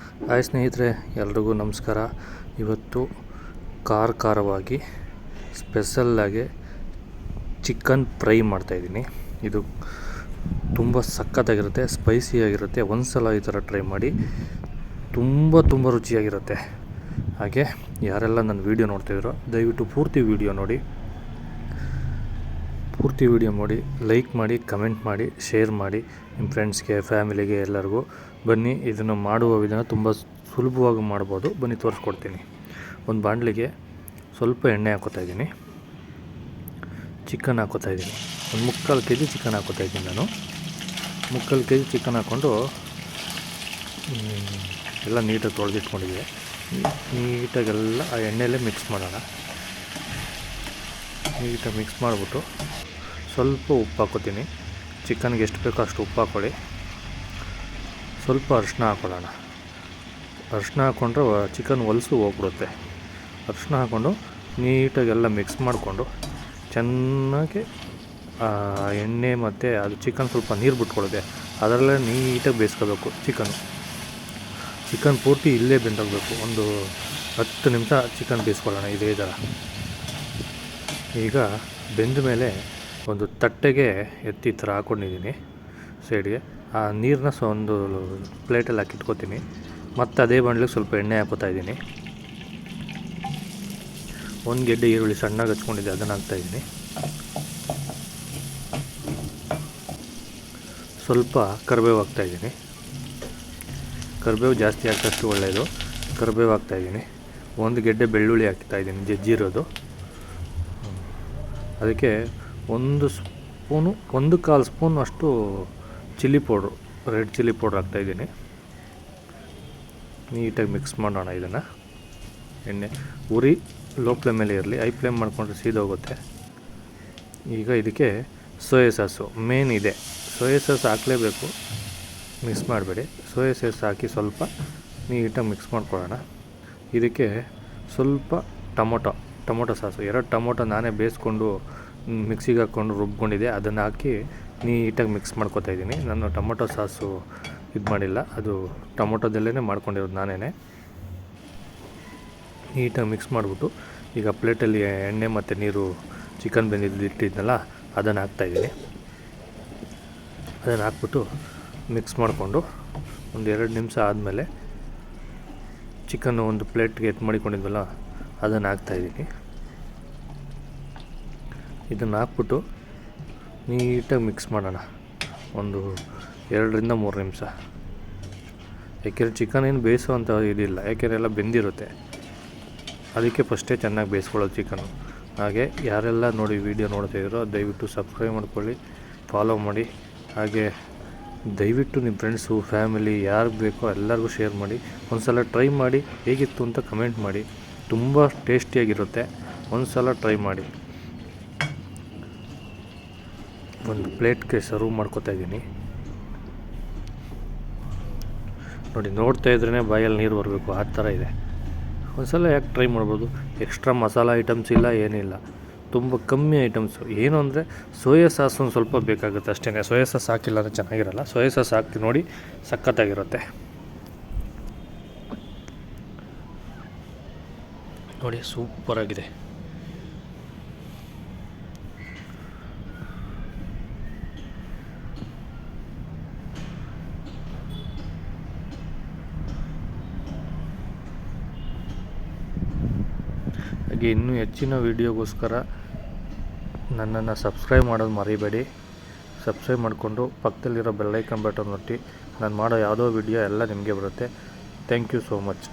Hi ಸ್ನೇಹಿತರೆ, ಎಲ್ರಿಗೂ ನಮಸ್ಕಾರ. ಇವತ್ತು ಖಾರ ಖಾರವಾಗಿ ಸ್ಪೆಷಲ್ಲಾಗಿ ಚಿಕನ್ ಫ್ರೈ ಮಾಡ್ತಾಯಿದ್ದೀನಿ ಇದು ತುಂಬ ಸಖತ್ತಾಗಿರುತ್ತೆ ಸ್ಪೈಸಿಯಾಗಿರುತ್ತೆ ಒಂದು ಸಲ ಈ ಥರ ಟ್ರೈ ಮಾಡಿ ತುಂಬ ತುಂಬ ರುಚಿಯಾಗಿರುತ್ತೆ. ಹಾಗೆ ಯಾರೆಲ್ಲ ನನ್ನ ವೀಡಿಯೋ ನೋಡ್ತಾಯಿದ್ರೋ ದಯವಿಟ್ಟು ಪೂರ್ತಿ ವೀಡಿಯೋ ನೋಡಿ. ಪೂರ್ತಿ ವೀಡಿಯೋ ನೋಡಿ ಲೈಕ್ ಮಾಡಿ ಕಮೆಂಟ್ ಮಾಡಿ ಶೇರ್ ಮಾಡಿ. ನಿಮ್ಮ ಫ್ರೆಂಡ್ಸ್ಗೆ ಫ್ಯಾಮಿಲಿಗೆ ಎಲ್ಲರಿಗೂ ಬನ್ನಿ, ಇದನ್ನು ಮಾಡುವ ವಿಧಾನ ತುಂಬ ಸುಲಭವಾಗಿ ಮಾಡ್ಬೋದು. ಬನ್ನಿ, ತೋರಿಸ್ಕೊಡ್ತೀನಿ. ಒಂದು ಬಾಣಲಿಗೆ ಸ್ವಲ್ಪ ಎಣ್ಣೆ ಹಾಕೋತಾ ಇದ್ದೀನಿ. ಚಿಕನ್ ಹಾಕೋತಾ ಇದ್ದೀನಿ. ಒಂದು ಮುಕ್ಕಾಲು ಕೆ ಜಿ ಚಿಕನ್ ಹಾಕೋತಾ ಇದ್ದೀನಿ ನಾನು. ಮುಕ್ಕಾಲು ಕೆ ಜಿ ಚಿಕನ್ ಹಾಕ್ಕೊಂಡು ಎಲ್ಲ ನೀಟಾಗಿ ತೊಳೆದಿಟ್ಕೊಂಡಿದ್ದೆ ನೀಟಾಗೆಲ್ಲ ಆ ಎಣ್ಣೆಯಲ್ಲೇ ಮಿಕ್ಸ್ ಮಾಡೋಣ. ನೀಟಾಗಿ ಮಿಕ್ಸ್ ಮಾಡಿಬಿಟ್ಟು ಸ್ವಲ್ಪ ಉಪ್ಪು ಹಾಕೋತೀನಿ. ಚಿಕನ್ಗೆ ಎಷ್ಟು ಬೇಕೋ ಅಷ್ಟು ಉಪ್ಪು ಹಾಕ್ಕೊಳ್ಳಿ ಸ್ವಲ್ಪ ಅರಿಶಿನ ಹಾಕ್ಕೊಳ್ಳೋಣ ಅರಿಶಿನ ಹಾಕ್ಕೊಂಡ್ರೆ ಚಿಕನ್ ಹೊಲಸು ಹೋಗ್ಬಿಡುತ್ತೆ. ಅರಿಶಿನ ಹಾಕ್ಕೊಂಡು ನೀಟಾಗೆಲ್ಲ ಮಿಕ್ಸ್ ಮಾಡಿಕೊಂಡು ಚೆನ್ನಾಗಿ ಎಣ್ಣೆ ಮತ್ತು ಅದು ಚಿಕನ್ ಸ್ವಲ್ಪ ನೀರು ಬಿಟ್ಕೊಳ್ಳುತ್ತೆ ಅದರಲ್ಲೇ ನೀಟಾಗಿ ಬೇಯಿಸ್ಕೋಬೇಕು ಚಿಕನ್ ಚಿಕನ್ ಪೂರ್ತಿ ಇಲ್ಲೇ ಬೆಂದೋಗಬೇಕು. ಒಂದು ಹತ್ತು ನಿಮಿಷ ಚಿಕನ್ ಬೇಯಿಸ್ಕೊಳ್ಳೋಣ ಇದೇ ಥರ. ಈಗ ಬೆಂದ ಮೇಲೆ ಒಂದು ತಟ್ಟೆಗೆ ಎತ್ತಿ ಥರ ಹಾಕ್ಕೊಂಡಿದ್ದೀನಿ ಸೈಡ್ಗೆ ಆ ನೀರನ್ನ ಸೊ ಒಂದು ಪ್ಲೇಟಲ್ಲಿ ಹಾಕಿ ಇಟ್ಕೋತೀನಿ. ಮತ್ತು ಅದೇ ಬಾಣಲಿಗೆ ಸ್ವಲ್ಪ ಎಣ್ಣೆ ಹಾಕೋತಾ ಇದ್ದೀನಿ. ಒಂದು ಗೆಡ್ಡೆ ಈರುಳ್ಳಿ ಸಣ್ಣಗೆ ಹಚ್ಕೊಂಡಿದ್ದೆ, ಅದನ್ನು ಹಾಕ್ತಾಯಿದ್ದೀನಿ ಸ್ವಲ್ಪ ಕರಿಬೇವು ಹಾಕ್ತಾಯಿದ್ದೀನಿ ಕರಿಬೇವು ಜಾಸ್ತಿ ಹಾಕಷ್ಟು ಒಳ್ಳೆಯದು ಕರಿಬೇವು ಹಾಕ್ತಾಯಿದ್ದೀನಿ ಒಂದು ಗೆಡ್ಡೆ ಬೆಳ್ಳುಳ್ಳಿ ಹಾಕ್ತಾಯಿದ್ದೀನಿ ಜಜ್ಜಿರೋದು. ಅದಕ್ಕೆ ಒಂದು ಸ್ಪೂನು, ಒಂದು ಕಾಲು ಸ್ಪೂನ್ ಅಷ್ಟು chilli powder, red chilli powder ಹಾಕ್ತಾಯಿದ್ದೀನಿ ನೀಟಾಗಿ ಮಿಕ್ಸ್ ಮಾಡೋಣ ಇದನ್ನು. ಎಣ್ಣೆ ಉರಿ ಲೋ ಫ್ಲೇಮಲ್ಲಿ ಇರಲಿ ಐ ಫ್ಲೇಮ್ ಮಾಡಿಕೊಂಡ್ರೆ ಸೀದೋಗುತ್ತೆ. ಈಗ ಇದಕ್ಕೆ ಸೋಯಾ ಸಾಸು ಮೇನ್ ಇದೆ. ಸೋಯಾ ಸಾಸ್ ಹಾಕಲೇಬೇಕು. ಮಿಕ್ಸ್ ಮಾಡಬೇಡಿ. ಸೋಯಾ ಸಾಸ್ ಹಾಕಿ ಸ್ವಲ್ಪ ನೀಟಾಗಿ ಮಿಕ್ಸ್ ಮಾಡ್ಕೊಳ್ಳೋಣ. ಇದಕ್ಕೆ ಸ್ವಲ್ಪ ಟೊಮೊಟೊ ಟೊಮೊಟೊ ಸಾಸು. ಎರಡು ಟೊಮೊಟೊ ನಾನೇ ಬೇಯಿಸ್ಕೊಂಡು, ಮಿಕ್ಸಿಗೆ ಹಾಕ್ಕೊಂಡು ರುಬ್ಕೊಂಡಿದ್ದೆ. ಅದನ್ನು ಹಾಕಿ ನೀಟಾಗಿ ಮಿಕ್ಸ್ ಮಾಡ್ಕೊತಾ ಇದ್ದೀನಿ. ನಾನು ಟೊಮೊಟೊ ಸಾಸು ಇದು ಮಾಡಿಲ್ಲ. ಅದು ಟೊಮೊಟೊದಲ್ಲೇ ಮಾಡ್ಕೊಂಡಿರೋದು ನಾನೇ ನೀಟಾಗಿ ಮಿಕ್ಸ್ ಮಾಡಿಬಿಟ್ಟು ಈಗ ಪ್ಲೇಟಲ್ಲಿ ಎಣ್ಣೆ ಮತ್ತು ನೀರು ಚಿಕನ್ ಬೆಂದಿದ್ದು ಇಟ್ಟಿದ್ನಲ್ಲ, ಅದನ್ನು ಹಾಕ್ತಾಯಿದ್ದೀನಿ ಅದನ್ನು ಹಾಕ್ಬಿಟ್ಟು ಮಿಕ್ಸ್ ಮಾಡಿಕೊಂಡು ಒಂದು ಎರಡು ನಿಮಿಷ ಆದಮೇಲೆ ಚಿಕನ್ನು ಒಂದು ಪ್ಲೇಟ್ಗೆ ಎತ್ತು ಮಾಡಿಕೊಂಡಿದ್ವಲ್ಲ, ಅದನ್ನು ಹಾಕ್ತಾಯಿದ್ದೀನಿ ಇದನ್ನು ಹಾಕ್ಬಿಟ್ಟು ನೀಟಾಗಿ ಮಿಕ್ಸ್ ಮಾಡೋಣ. ಒಂದು ಎರಡರಿಂದ ಮೂರು ನಿಮಿಷ. ಯಾಕೆಂದರೆ ಚಿಕನ್ ಏನು ಬೇಯಿಸೋವಂಥ ಇದಿಲ್ಲ. ಯಾಕೆಂದರೆ ಎಲ್ಲ ಬೆಂದಿರುತ್ತೆ. ಅದಕ್ಕೆ ಫಸ್ಟೇ ಚೆನ್ನಾಗಿ ಬೇಯಿಸ್ಕೊಳ್ಳೋದು ಚಿಕನ್ನು ಹಾಗೆ ಯಾರೆಲ್ಲ ನೋಡಿ ವಿಡಿಯೋ ನೋಡ್ತಾಯಿದ್ರೋ ದಯವಿಟ್ಟು ಸಬ್ಸ್ಕ್ರೈಬ್ ಮಾಡ್ಕೊಳ್ಳಿ ಫಾಲೋ ಮಾಡಿ. ಹಾಗೆ ದಯವಿಟ್ಟು ನಿಮ್ಮ ಫ್ರೆಂಡ್ಸು ಫ್ಯಾಮಿಲಿ ಯಾರಿಗೆ ಬೇಕೋ ಎಲ್ಲರಿಗೂ ಶೇರ್ ಮಾಡಿ. ಒಂದು ಸಲ ಟ್ರೈ ಮಾಡಿ, ಹೇಗಿತ್ತು ಅಂತ ಕಮೆಂಟ್ ಮಾಡಿ. ತುಂಬ ಟೇಸ್ಟಿಯಾಗಿರುತ್ತೆ ಒಂದು ಸಲ ಟ್ರೈ ಮಾಡಿ. ಒಂದು ಪ್ಲೇಟ್ಗೆ ಸರ್ವ್ ಮಾಡ್ಕೋತಾ ಇದ್ದೀನಿ. ನೋಡಿ, ನೋಡ್ತಾ ಇದ್ರೇ ಬಾಯಲ್ಲಿ ನೀರು ಬರಬೇಕು, ಆ ಥರ ಇದೆ. ಒಂದ್ಸಲ ಯಾಕೆ ಟ್ರೈ ಮಾಡ್ಬೋದು? ಎಕ್ಸ್ಟ್ರಾ ಮಸಾಲ ಐಟಮ್ಸ್ ಇಲ್ಲ, ಏನಿಲ್ಲ. ತುಂಬ ಕಮ್ಮಿ ಐಟಮ್ಸು. ಏನು ಅಂದರೆ, ಸೋಯಾ ಸಾಸ್ ಒಂದು ಸ್ವಲ್ಪ ಬೇಕಾಗುತ್ತೆ ಅಷ್ಟೇ. ಸೋಯಾ ಸಾಸ್ ಹಾಕಿಲ್ಲ ಅಂದರೆ ಚೆನ್ನಾಗಿರಲ್ಲ. ಸೋಯಾ ಸಾಸ್ ಹಾಕಿ ನೋಡಿ, ಸಖತ್ತಾಗಿರುತ್ತೆ. ನೋಡಿ, ಸೂಪರಾಗಿದೆ. ಹಾಗೆ ಇನ್ನೂ ಹೆಚ್ಚಿನ ವೀಡಿಯೋಗೋಸ್ಕರ ನನ್ನನ್ನು ಸಬ್ಸ್ಕ್ರೈಬ್ ಮಾಡೋದು ಮರಿಬೇಡಿ. ಸಬ್ಸ್ಕ್ರೈಬ್ ಮಾಡಿಕೊಂಡು ಪಕ್ಕದಲ್ಲಿರೋ ಬೆಲ್ಲೈಕನ್ ಬಟನ್ ಒತ್ತಿ. ನಾನು ಮಾಡೋ ಯಾವುದೋ ವಿಡಿಯೋ ಎಲ್ಲ ನಿಮಗೆ ಬರುತ್ತೆ. Thank you so much.